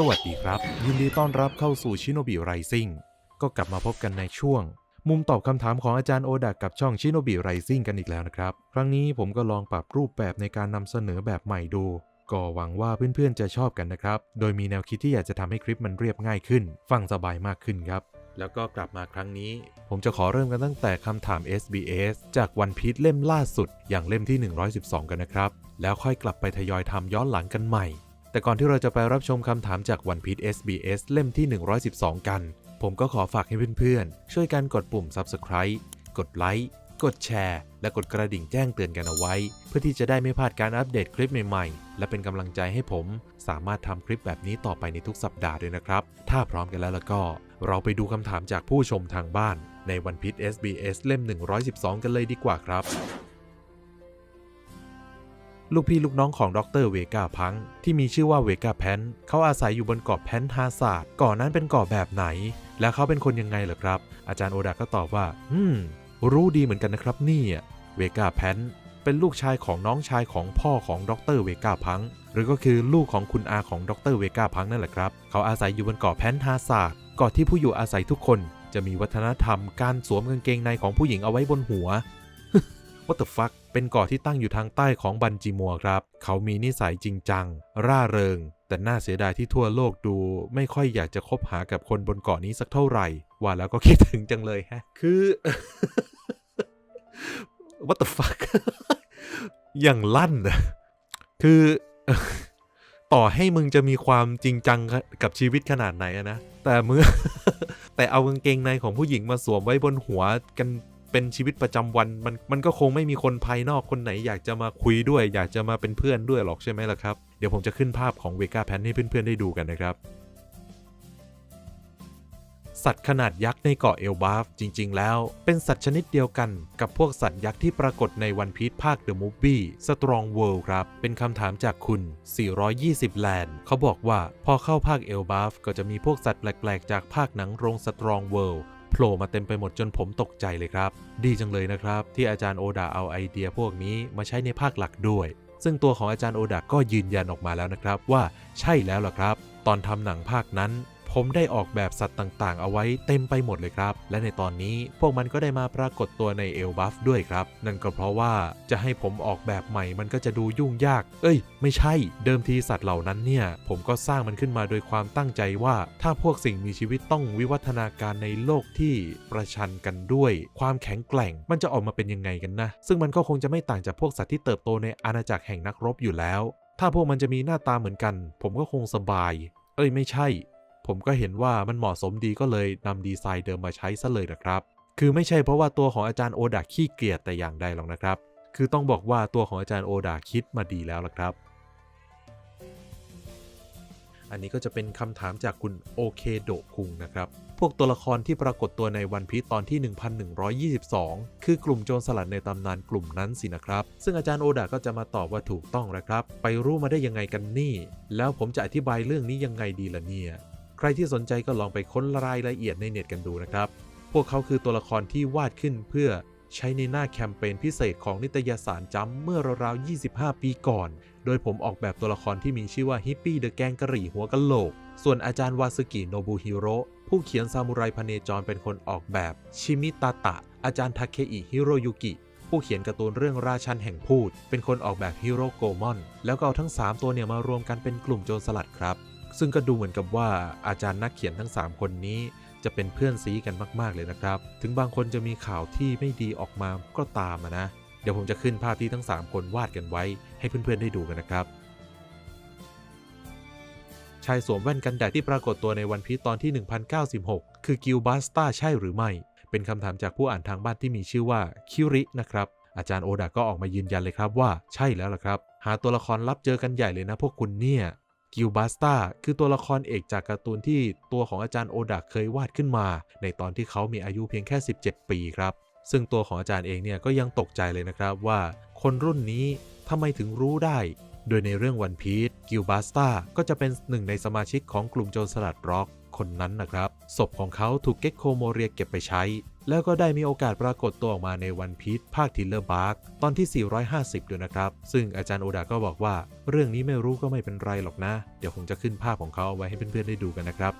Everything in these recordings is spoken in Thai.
สวัสดีครับ ยินดีต้อนรับเข้าสู่ชิโนบิไรซิ่งก็กลับมาพบกันในช่วง มุมตอบคำถามของอาจารย์โอดะกับช่องชิโนบิไรซิ่งกันอีกแล้วนะครับ ครั้งนี้ผมก็ลองปรับรูปแบบในการนำเสนอแบบใหม่ดูก็หวังว่าเพื่อนๆจะชอบกันนะครับ โดยมีแนวคิดที่อยากจะทำให้คลิปมันเรียบง่ายขึ้น ฟังสบายมากขึ้นครับ แล้วก็กลับมาครั้งนี้ ผมจะขอเริ่มกันตั้งแต่คำถาม SBS จากวันพี e เล่มล่าสุด อย่างเล่มที่ 112 กันนะครับ แล้วค่อยกลับไปทยอยทำย้อนหลังกันใหม่ แต่ก่อนที่เราจะไปรับชมคำถามจากวันพี e SBS เล่มที่ 112 กัน ผมก็ขอฝากให้เพื่อนๆ ช่วยกันกดปุ่ม Subscribe กดไลค์กดแชร์ และกดกระดิ่งแจ้งเตือนกันเอาไว้ เพื่อที่จะได้ไม่พลาดการอัปเดตคลิปใหม่ๆ และเป็นกำลังใจให้ผม สามารถทำคลิปแบบนี้ต่อไปในทุกสัปดาห์ด้วยนะครับ ถ้าพร้อมกันแล้วล้วก็ เราไปดูคำถามจากผู้ชมทางบ้าน ในวันพี e SBS เล่ม 112 กันเลยดีกว่าครับ ลูกพี่ลูกน้องของดรเวกาพัง ที่มีชื่อว่าเวกาแพนเขาอาศัยอยู่บนเกาะแพนฮาซาร์เกาะนั้นเป็นเกาะแบบไหน และเขาเป็นคนยังไงเหรอครับ อาจารย์โอดาก็ตอบว่า อืม รู้ดีเหมือนกันนะครับนี่เวกาแพนเป็นลูกชายของน้องชายของพ่อของดรเวกาพัง หรือก็คือลูกของคุณอาของดรเวกาพังนั่นแหละครับ เขาอาศัยอยู่บนเกาะแพนฮาซาร์เกาะที่ผู้อยู่อาศัยทุกคน จะมีวัฒนธรรมการสวมกางเกงในของผู้หญิงเอาไว้บนหัว What the fuck เป็นเกาะที่ตั้งอยู่ทางใต้ของบันจิมัวครับ เขามีนิสัยจริงจัง ร่าเริง แต่น่าเสียดายที่ทั่วโลกดู ไม่ค่อยอยากจะคบหากับคนบนเกาะนี้สักเท่าไหร่ ว่าแล้วก็คิดถึงจังเลยฮะ คือ What the fuck อย่างลั่นนะคือต่อให้มึงจะมีความจริงจังกับชีวิตขนาดไหนนะ แต่เมื่อแต่เอากางเกงในของผู้หญิงมาสวมไว้บนหัวกัน เป็นชีวิตประจำวันมันมันก็คงไม่มีคนภายนอกคนไหนอยากจะมาคุยด้วย อยากจะมาเป็นเพื่อนด้วยหรอกใช่ไหมล่ะครับ เดี๋ยวผมจะขึ้นภาพของเวกาแพนให้เพื่อนๆได้ดูกันนะครับ สัตว์ขนาดยักษ์ในเกาะเอลบาฟจริง ๆ แล้ว เป็นสัตว์ชนิดเดียวกันกับพวกสัตว์ยักษ์ที่ปรากฏในวันพี e ภาค The Movie Strong World ครับ เป็นคำถามจากคุณ 420 แลนด์เขาบอกว่าพอเข้าภาคเอลบาฟก็จะมีพวกสัตว์แปลกๆ จากภาคหนังโรง Strong World โผล่มาเต็มไปหมดจนผมตกใจเลยครับ ดีจังเลยนะครับ ที่อาจารย์โอดาเอาไอเดียพวกนี้มาใช้ในภาคหลักด้วย ซึ่งตัวของอาจารย์โอดาก็ยืนยันออกมาแล้วนะครับว่าใช่แล้วล่ะครับ ตอนทำหนังภาคนั้น ผมได้ออกแบบสัตว์ต่างๆ เอาไว้เต็มไปหมดเลยครับ และในตอนนี้พวกมันก็ได้มาปรากฏตัวในเอลบัฟด้วยครับ นั่นก็เพราะว่าจะให้ผมออกแบบใหม่มันก็จะดูยุ่งยาก เอ้ย ไม่ใช่ เดิมทีสัตว์เหล่านั้นเนี่ย ผมก็สร้างมันขึ้นมาโดยความตั้งใจว่า ถ้าพวกสิ่งมีชีวิตต้องวิวัฒนาการในโลกที่ประชันกันด้วย ความแข็งแกร่งมันจะออกมาเป็นยังไงกันนะ ซึ่งมันก็คงจะไม่ต่างจากพวกสัตว์ที่เติบโตในอาณาจักรแห่งนักรบอยู่แล้ว ถ้าพวกมันจะมีหน้าตาเหมือนกัน ผมก็คงสบาย เอ้ยไม่ใช่ ผมก็เห็นว่ามันเหมาะสมดีก็เลยนำดีไซน์เดิมมาใช้ซะเลยนะครับ คือไม่ใช่เพราะว่าตัวของอาจารย์โอดาขี้เกียจแต่อย่างใดหรอกนะครับ คือต้องบอกว่าตัวของอาจารย์โอดาคิดมาดีแล้วล่ะครับ อันนี้ก็จะเป็นคำถามจากคุณโอเคโดคุงนะครับพวกตัวละครที่ปรากฏตัวในวันพีตอนที่ 1122 คือกลุ่มโจรสลัดในตำนานกลุ่มนั้นสินะครับ ซึ่งอาจารย์โอดาก็จะมาตอบว่าถูกต้องนะครับ ไปรู้มาได้ยังไงกันนี่ แล้วผมจะอธิบายเรื่องนี้ยังไงดีล่ะเนี่ย ใครที่สนใจก็ลองไปค้นรายละเอียดในเน็ตกันดูนะครับ พวกเขาคือตัวละครที่วาดขึ้นเพื่อใช้ในหน้าแคมเปญพิเศษของนิตยสารจัมเมื่อราวๆ 25 ปีก่อน โดยผมออกแบบตัวละครที่มีชื่อว่าฮิปปี้เดอะแกงกะหรี่หัวกะโหลก ส่วนอาจารย์วาสกิโนบุฮิโร่ผู้เขียนซามูไรพเนจรเป็นคนออกแบบ ชิมิตาตะ อาจารย์ทาเคอิฮิโรยุกิ ผู้เขียนการ์ตูนเรื่องราชันแห่งพูด เป็นคนออกแบบฮิโรโกมอน แล้วก็เอาทั้ง 3 ตัวเนี่ยมารวมกันเป็นกลุ่มโจรสลัดครับ ซึ่งก็ดูเหมือนกับว่าอาจารย์นักเขียนทั้ง 3 คนนี้ จะเป็นเพื่อนซีกันมาก ๆ เลยนะครับ ถึงบางคนจะมีข่าวที่ไม่ดีออกมาก็ตามนะ เดี๋ยวผมจะขึ้นภาพที่ทั้ง 3 คนวาดกันไว้ให้เพื่อน ๆ ได้ดูกันนะครับ ชายสวมแว่นกันแดดที่ปรากฏตัวในวันพีซตอนที่ 1096 คือกิลบัสตาใช่หรือไม่ เป็นคำถามจากผู้อ่านทางบ้านที่มีชื่อว่าคิรินะครับอาจารย์โอดาก็ออกมายืนยันเลยครับว่าใช่แล้วล่ะครับ หาตัวละครลับเจอกันใหญ่เลยนะพวกคุณเนี่ย กิลบัสตาคือตัวละครเอกจากการ์ตูนที่ตัวของอาจารย์โอดาเคยวาดขึ้นมา ในตอนที่เขามีอายุเพียงแค่ 17 ปีครับ ซึ่งตัวของอาจารย์เองเนี่ยก็ยังตกใจเลยนะครับว่าคนรุ่นนี้ทำไมถึงรู้ได้ โดยในเรื่องวันพีชกิลบาสตาก็จะเป็นหนึ่งในสมาชิกของกลุ่มโจรสลัดร็อก คนนั้นนะครับ ศพของเขาถูกเก็กโคโมเรียเก็บไปใช้ แล้วก็ได้มีโอกาสปรากฏตัวออกมาในวันพีชภาคทิลเลอร์บาร์กตอนที่ 450 ด้วยนะครับ ซึ่งอาจารย์โอดาก็บอกว่า เรื่องนี้ไม่รู้ก็ไม่เป็นไรหรอกนะ เดี๋ยวผมจะขึ้นภาพของเขาเอาไว้ให้เพื่อนๆได้ดูกันนะครับ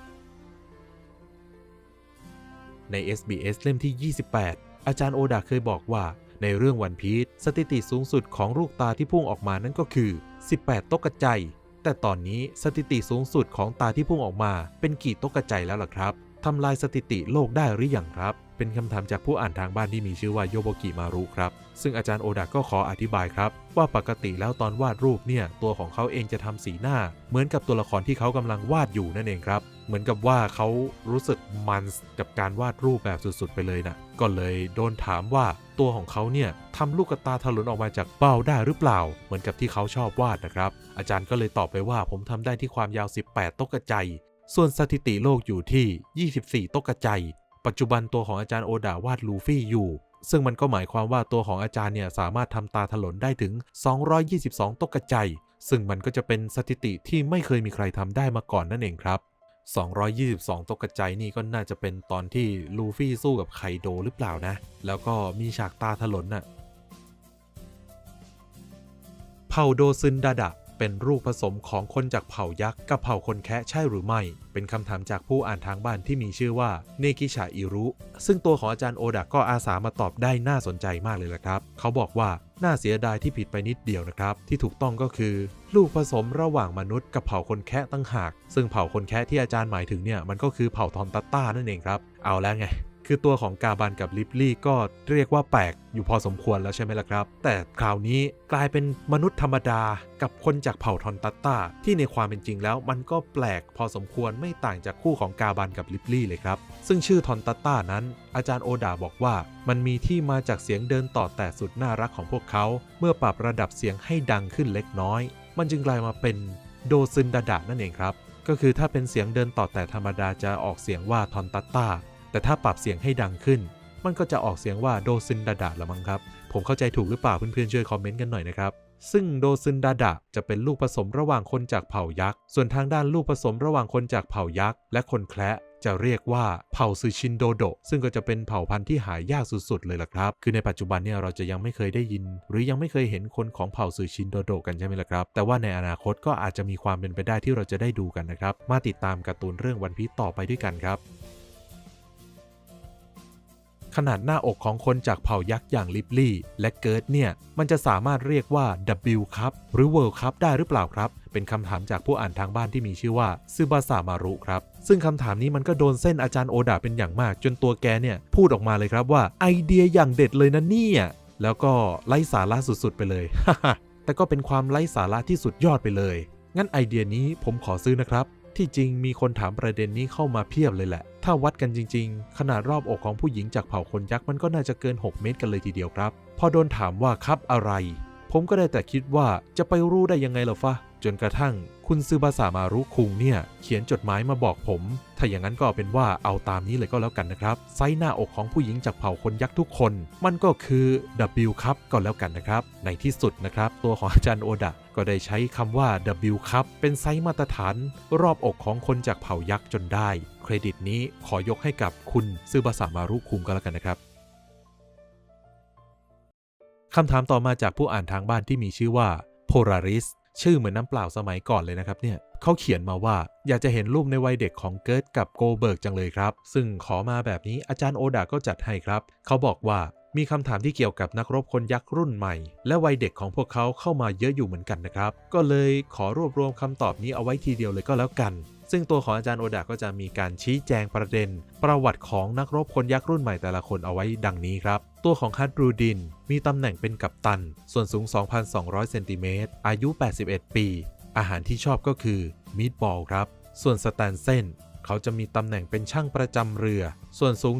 ใน SBS เล่มที่ 28 อาจารย์โอดาเคยบอกว่าในเรื่องวันพีชสถิติสูงสุดของลูกตาที่พุ่งออกมานั่นก็คือ 18 ตกกระจาย แต่ตอนนี้สถิติสูงสุดของตาที่พุ่งออกมา เป็นกี่ตกกระจายแล้วล่ะครับทำลายสถิติโลกได้หรือยังครับ เป็นคำถามจากผู้อ่านทางบ้านที่มีชื่อว่าโยโบกิมารุครับ ซึ่งอาจารย์โอดาก็ขออธิบายครับ ว่าปกติแล้วตอนวาดรูปเนี่ย ตัวของเขาเองจะทำสีหน้า เหมือนกับตัวละครที่เขากำลังวาดอยู่นั่นเองครับ เหมือนกับว่าเขารู้สึกมันกับการวาดรูปแบบสุดๆ ไปเลยนะก็เลยโดนถามว่า ตัวของเขาเนี่ยทำลูกตาถลนออกมาจากเบ้าได้หรือเปล่า เหมือนกับที่เขาชอบวาดนะครับ อาจารย์ก็เลยตอบไปว่าผมทำได้ที่ความยาว 18 ตกกระจส่วนสถิติโลกอยู่ที่ 24 ตกกระจปัจจุบันตัวของอาจารย์โอดาวาดลูฟี่อยู่ซึ่งมันก็หมายความว่าตัวของอาจารย์เนี่ยสามารถทำตาถลนได้ถึง 222 ตกกระจซึ่งมันก็จะเป็นสถิติที่ไม่เคยมีใครทำได้มาก่อนนั่นเองครับ 222 ตกกระจนี่ก็น่าจะเป็นตอนที่ลูฟี่สู้กับไคโดหรือเปล่านะ แล้วก็มีฉากตาถลนน่ะเผ่าโดซึนดาดะเป็นรูปผสมของคนจากเผ่ายักษ์กับเผ่าคนแคะใช่หรือไม่ เป็นคำถามจากผู้อ่านทางบ้านที่มีชื่อว่าเนกิชาอิรุ ซึ่งตัวของอาจารย์โอดะก็อาสามาตอบได้น่าสนใจมากเลยละครับ เขาบอกว่า น่าเสียดายที่ผิดไปนิดเดียวนะครับ ที่ถูกต้องก็คือ ลูกผสมระหว่างมนุษย์กับเผ่าคนแคะตั้งหาก ซึ่งเผ่าคนแคะที่อาจารย์หมายถึงเนี่ยมันก็คือเผ่าทอนตัตต้านั่นเองครับ เอาแล้วไง คือตัวของกาบันกับลิปลี่ก็เรียกว่าแปลกอยู่พอสมควรแล้วใช่ไหมล่ะครับ แต่คราวนี้กลายเป็นมนุษย์ธรรมดากับคนจากเผ่าทอนตัตตาที่ในความเป็นจริงแล้วมันก็แปลกพอสมควรไม่ต่างจากคู่ของกาบันกับลิปลี่เลยครับ ซึ่งชื่อทอนตัตตานั้น อาจารย์โอดาบอกว่า มันมีที่มาจากเสียงเดินต่อแต่สุดน่ารักของพวกเขา เมื่อปรับระดับเสียงให้ดังขึ้นเล็กน้อย มันจึงกลายมาเป็นโดซึนดาดะนั่นเองครับก็คือถ้าเป็นเสียงเดินต่อแต่ธรรมดาจะออกเสียงว่าทอนตัตตา แต่ถ้าปรับเสียงให้ดังขึ้น มันก็จะออกเสียงว่าโดซึนดาดะละมั้งครับ ผมเข้าใจถูกหรือเปล่าเพื่อนๆช่วยคอมเมนต์กันหน่อยนะครับ ซึ่งโดซึนดาดะจะเป็นลูกผสมระหว่างคนจากเผ่ายักษ์ ส่วนทางด้านลูกผสมระหว่างคนจากเผ่ายักษ์และคนแคระจะเรียกว่าเผ่าซูชินโดโด ซึ่งก็จะเป็นเผ่าพันธุ์ที่หายากสุดๆ เลยล่ะครับ คือในปัจจุบันเนี่ยเราจะยังไม่เคยได้ยิน หรือยังไม่เคยเห็นคนของเผ่าซูชินโดโดกันใช่ไหมล่ะครับ แต่ว่าในอนาคตก็อาจจะมีความเป็นไปได้ที่เราจะได้ดูกันนะครับ มาติดตามการ์ตูนเรื่องวันพีต่อไปด้วยกันครับ ขนาดหน้าอกของคนจากเผ่ายักษ์อย่างลิปลี่ และเกิร์ดเนี่ย มันจะสามารถเรียกว่า W ครับหรือ World Cup ได้หรือเปล่าครับ เป็นคำถามจากผู้อ่านทางบ้านที่มีชื่อว่าซึบาสามารุครับ ซึ่งคำถามนี้มันก็โดนเส้นอาจารย์โอดาเป็นอย่างมาก จนตัวแกเนี่ยพูดออกมาเลยครับว่าไอเดียอย่างเด็ดเลยนะเนี่ยแล้วก็ไร้สาระสุดๆไปเลย แต่ก็เป็นความไร้สาระที่สุดยอดไปเลย งั้นไอเดียนี้ผมขอซื้อนะครับ ที่จริงมีคนถามประเด็นนี้เข้ามาเพียบเลยแหละ ถ้าวัดกันจริง ๆ ขนาดรอบอกของผู้หญิงจากเผ่าคนยักษ์มันก็น่าจะเกิน 6 เมตรกันเลยทีเดียวครับ พอโดนถามว่าครับอะไร ผมก็ได้แต่คิดว่าจะไปรู้ได้ยังไงล่ะฟะ จนกระทั่ง คุณซือบาสามารุคุงเนี่ย เขียนจดหมายมาบอกผม ถ้าอย่างนั้นก็เอาเป็นว่าเอาตามนี้เลยก็แล้วกันนะครับ ไซส์หน้าอกของผู้หญิงจากเผ่าคนยักษ์ทุกคน มันก็คือ W ครับก็แล้วกันนะครับ ในที่สุดนะครับ ตัวของอาจารย์โอดะ ก็ได้ใช้คำว่า W ครับเป็นไซส์มาตรฐาน รอบอกของคนจากเผ่ายักษ์จนได้ เครดิตนี้ขอยกให้กับคุณซือบาสามารุคุงก็แล้วกันนะครับคำถามต่อมาจากผู้อ่านทางบ้านที่มีชื่อว่า Polaris ชื่อเหมือนน้ำเปล่าสมัยก่อนเลยนะครับเนี่ยเขาเขียนมาว่า อยากจะเห็นรูปในวัยเด็กของเกิร์ตกับโกเบิร์กจังเลยครับ ซึ่งขอมาแบบนี้อาจารย์โอดาก็จัดให้ครับ เขาบอกว่า มีคำถามที่เกี่ยวกับนักรบคนยักษ์รุ่นใหม่ และวัยเด็กของพวกเขาเข้ามาเยอะอยู่เหมือนกันนะครับ ก็เลยขอรวบรวมคำตอบนี้เอาไว้ทีเดียวเลยก็แล้วกัน ซึ่งตัวของอาจารย์โอดาก็จะมีการชี้แจงประเด็น ประวัติของนักรบคนยักษ์รุ่นใหม่แต่ละคนเอาไว้ดังนี้ครับ ตัวของฮัตบรูดิน มีตำแหน่งเป็นกัปตัน ส่วนสูง 2,200 เซนติเมตร อายุ 81 ปี อาหารที่ชอบก็คือมีดบอลครับ ส่วนสแตนเซน เขาจะมีตำแหน่งเป็นช่างประจำเรือ ส่วนสูง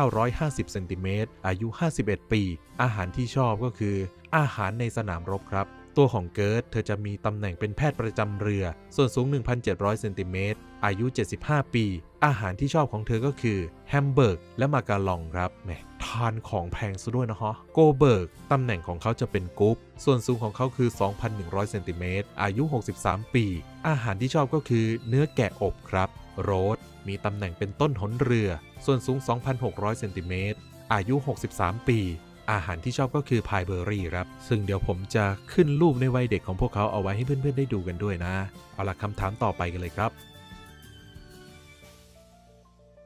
1,950เซนติเมตรอายุ 51 ปี อาหารที่ชอบก็คือ อาหารในสนามรบครับตัวของเกิร์ตเธอจะมีตำแหน่งเป็นแพทย์ประจำเรือ ส่วนสูง 1,700 เซนติเมตร อายุ 75 ปี อาหารที่ชอบของเธอก็คือแฮมเบอร์กและมาการองครับแหม ทานของแพงซะด้วยนะฮะ โกเบิร์กตำแหน่งของเขาจะเป็นกุ๊ก ส่วนสูงของเขาคือ 2,100 เซนติเมตร อายุ 63 ปี อาหารที่ชอบก็คือเนื้อแกะอบครับ โรสมีตำแหน่งเป็นต้นหนเรือ ส่วนสูง 2,600 เซนติเมตร อายุ 63 ปีอาหารที่ชอบก็คือพายเบอร์รี่ครับ ซึ่งเดี๋ยวผมจะขึ้นรูปในวัยเด็กของพวกเขาเอาไว้ให้เพื่อนๆได้ดูกันด้วยนะ เอาล่ะคำถามต่อไปกันเลยครับ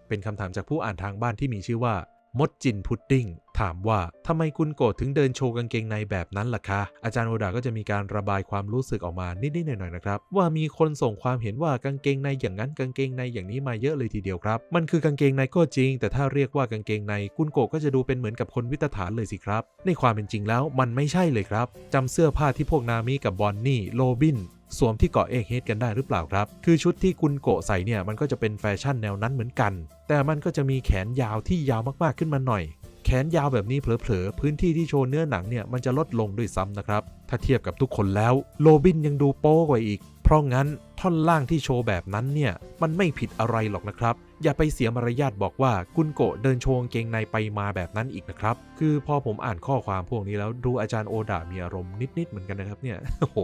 เป็นคำถามจากผู้อ่านทางบ้านที่มีชื่อว่า มดจินพุดดิ้งถามว่าทำไมคุณโกรธถึงเดินโชว์กางเกงในแบบนั้นล่ะคะ อาจารย์โอดาก็จะมีการระบายความรู้สึกออกมานิดๆหน่อยๆนะครับ ว่ามีคนส่งความเห็นว่ากางเกงในอย่างนั้นกางเกงในอย่างนี้มาเยอะเลยทีเดียวครับ มันคือกางเกงในก็จริง แต่ถ้าเรียกว่ากางเกงในคุณโกก็จะดูเป็นเหมือนกับคนวิตฐานเลยสิครับ ในความเป็นจริงแล้วมันไม่ใช่เลยครับจำเสื้อผ้าที่พวกนามิกับบอนนี่โรบิน สวมที่เกาะเอกเฮดกันได้หรือเปล่าครับ คือชุดที่คุณโกะใส่เนี่ยมันก็จะเป็นแฟชั่นแนวนั้นเหมือนกัน แต่มันก็จะมีแขนยาวที่ยาวมากๆขึ้นมาหน่อย แขนยาวแบบนี้เผลอๆพื้นที่ที่โชว์เนื้อหนังเนี่ยมันจะลดลงด้วยซ้ำนะครับ ถ้าเทียบกับทุกคนแล้วโรบินยังดูโป๊กว่าอีก เพราะงั้นท่อนล่างที่โชว์แบบนั้นเนี่ยมันไม่ผิดอะไรหรอกนะครับ อย่าไปเสียมารยาทบอกว่ากุนโกะเดินโชว์เกงในไปมาแบบนั้นอีกนะครับ คือพอผมอ่านข้อความพวกนี้แล้วดูอาจารย์โอดามีอารมณ์นิดๆเหมือนกันนะครับเนี่ยโอ้โห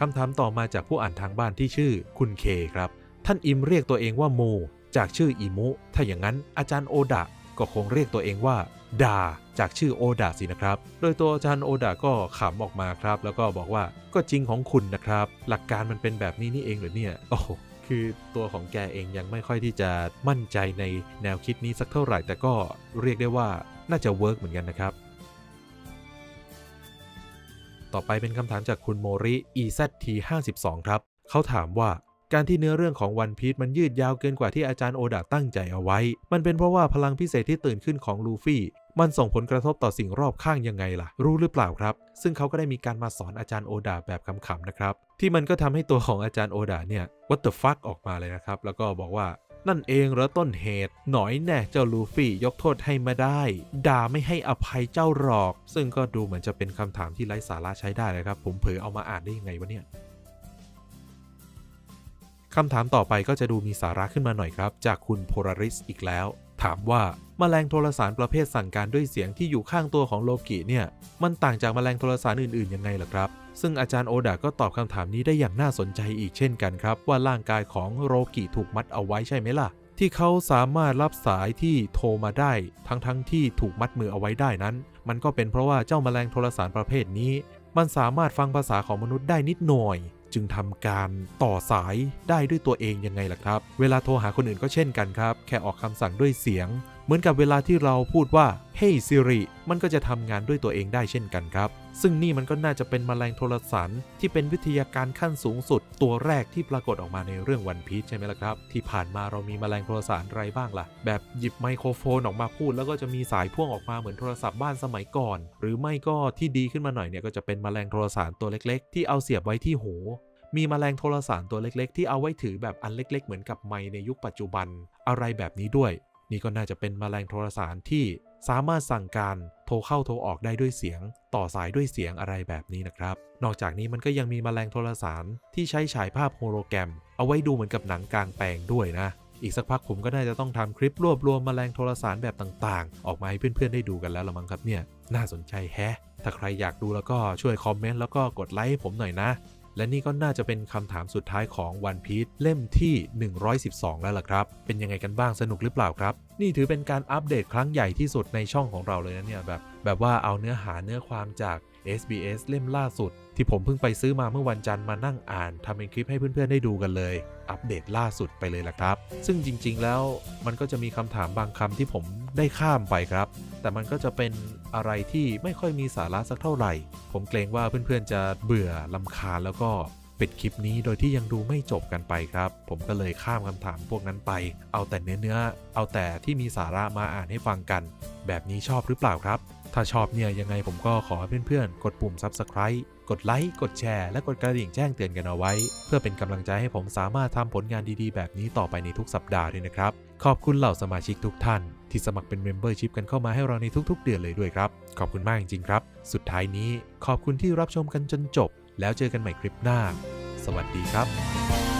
คำถามต่อมาจากผู้อ่านทางบ้านที่ชื่อคุณเคครับ ท่านอิมเรียกตัวเองว่าโม จากชื่ออิมุ ถ้าอย่างนั้นอาจารย์โอดะก็คงเรียกตัวเองว่าดาจากชื่อโอดะสินะครับ โดยตัวอาจารย์โอดะก็ขำออกมาครับ แล้วก็บอกว่าก็จริงของคุณนะครับ หลักการมันเป็นแบบนี้นี่เองเหรอเนี่ย โอ้คือตัวของแกเองยังไม่ค่อยที่จะมั่นใจในแนวคิดนี้สักเท่าไหร่ แต่ก็เรียกได้ว่าน่าจะเวิร์กเหมือนกันนะครับ ต่อไปเป็นคำถามจากคุณโมริ EZT52 ครับ เขาถามว่า การที่เนื้อเรื่องของวันพี e มันยืดยาวเกินกว่าที่อาจารย์โอดาตั้งใจเอาไว้ มันเป็นเพราะว่าพลังพิเศษที่ตื่นขึ้นของลูฟี่มันส่งผลกระทบต่อสิ่งรอบข้างยังไงล่ะ รู้หรือเปล่าครับ ซึ่งเขาก็ได้มีการมาสอนอาจารย์โอดาแบบขำๆนะครับ ที่มันก็ทำให้ตัวของอาจารย์โอดาเนี่ย what the fuck ออกมาเลยนะครับ แล้วก็บอกว่า นั่นเองเหรอต้นเหตุ หน่อยแน่เจ้าลูฟี่ยกโทษให้มาได้ ด่าไม่ให้อภัยเจ้าหรอก ซึ่งก็ดูเหมือนจะเป็นคำถามที่ไร้สาระใช้ได้เลยครับ ผมเผลอเอามาอ่านได้ยังไงวะเนี่ยคำถามต่อไปก็จะดูมีสาระขึ้นมาหน่อยครับ จากคุณโพลาริสอีกแล้ว ถามว่าแมลงโทรสารประเภทสั่งการด้วยเสียงที่อยู่ข้างตัวของโลกิเนี่ยมันต่างจากแมลงโทรสารอื่นๆยังไงล่ะครับ ซึ่งอาจารย์โอดาก็ตอบคำถามนี้ได้อย่างน่าสนใจอีกเช่นกันครับ ว่าร่างกายของโรกิถูกมัดเอาไว้ใช่ไหมล่ะ ที่เขาสามารถรับสายที่โทรมาได้ ทั้งๆทที่ถูกมัดมือเอาไว้ได้นั้น มันก็เป็นเพราะว่าเจ้าแมลงโทรสารประเภทนี้ มันสามารถฟังภาษาของมนุษย์ได้นิดหน่อย จึงทำการต่อสายได้ด้วยตัวเองยังไงล่ะครับ เวลาโทรหาคนอื่นก็เช่นกันครับ แค่ออกคำสั่งด้วยเสียงเหมือนกับเวลาที่เราพูดว่า Hey Siri มันก็จะทำงานด้วยตัวเองได้เช่นกันครับ ซึ่งนี่มันก็น่าจะเป็นแมลงโทรสารที่เป็นวิทยาการขั้นสูงสุด ตัวแรกที่ปรากฏออกมาในเรื่องวันพีชใช่ไหมล่ะครับ ที่ผ่านมาเรามีแมลงโทรสารอะไรบ้างล่ะ แบบหยิบไมโครโฟนออกมาพูด แล้วก็จะมีสายพ่วงออกมาเหมือนโทรศัพท์บ้านสมัยก่อน หรือไม่ก็ที่ดีขึ้นมาหน่อยเนี่ยก็จะเป็นแมลงโทรสารตัวเล็ก ๆ ที่เอาเสียบไว้ที่หูมีแมลงโทรสารตัวเล็กๆ ที่เอาไว้ถือแบบอันเล็ก ๆ เหมือนกับไมค์ในยุคปัจจุบัน อะไรแบบนี้ด้วย นี่ก็น่าจะเป็นแมลงโทรสารที่สามารถสั่งการโทรเข้าโทรออกได้ด้วยเสียง ต่อสายด้วยเสียงอะไรแบบนี้นะครับ นอกจากนี้มันก็ยังมีแมลงโทรสารที่ใช้ฉายภาพโฮโลแกรม เอาไว้ดูเหมือนกับหนังกลางแปลงด้วยนะ อีกสักพักผมก็น่าจะต้องทำคลิปรวบรวมแมลงโทรสารแบบต่างๆ ออกมาให้เพื่อนๆได้ดูกันแล้วละมั้งครับเนี่ย น่าสนใจแฮะ ถ้าใครอยากดูแล้วก็ช่วยคอมเมนต์แล้วก็กดไลค์ให้ผมหน่อยนะ และนี่ก็น่าจะเป็นคำถามสุดท้ายของวันพีชเล่มที่ 112 แล้วล่ะครับ เป็นยังไงกันบ้างสนุกหรือเปล่าครับ นี่ถือเป็นการอัปเดตครั้งใหญ่ที่สุดในช่องของเราเลยนะเนี่ยแบบแบบว่าเอาเนื้อหาเนื้อความจาก SBS เล่มล่าสุด ที่ผมเพิ่งไปซื้อมาเมื่อวันจันทร์มานั่งอ่านทำเป็นคลิปให้เพื่อนๆได้ดูกันเลย อัปเดตล่าสุดไปเลยล่ะครับ ซึ่งจริงๆแล้วมันก็จะมีคำถามบางคำที่ผมได้ข้ามไปครับ แต่มันก็จะเป็นอะไรที่ไม่ค่อยมีสาระสักเท่าไหร่ ผมเกรงว่าเพื่อนๆจะเบื่อลำคาญแล้วก็ปิดคลิปนี้โดยที่ยังดูไม่จบกันไปครับ ผมก็เลยข้ามคำถามพวกนั้นไป เอาแต่เนื้อเนื้อๆเอาแต่ที่มีสาระมาอ่านให้ฟังกัน แบบนี้ชอบหรือเปล่าครับ ถ้าชอบเนี่ยยังไงผมก็ขอเพื่อนๆ กดปุ่ม Subscribe กดไลค์ กดแชร์ และกดกระดิ่งแจ้งเตือนกันเอาไว้ เพื่อเป็นกำลังใจให้ผมสามารถทำผลงานดีๆ แบบนี้ต่อไปในทุกสัปดาห์ด้วยนะครับ ขอบคุณเหล่าสมาชิกทุกท่าน ที่สมัครเป็นเมมเบอร์ชิพกันเข้ามาให้เราในทุกๆ เดือนเลยด้วยครับ ขอบคุณมากจริงๆครับ สุดท้ายนี้ขอบคุณที่รับชมกันจนจบ แล้วเจอกันใหม่คลิปหน้า สวัสดีครับ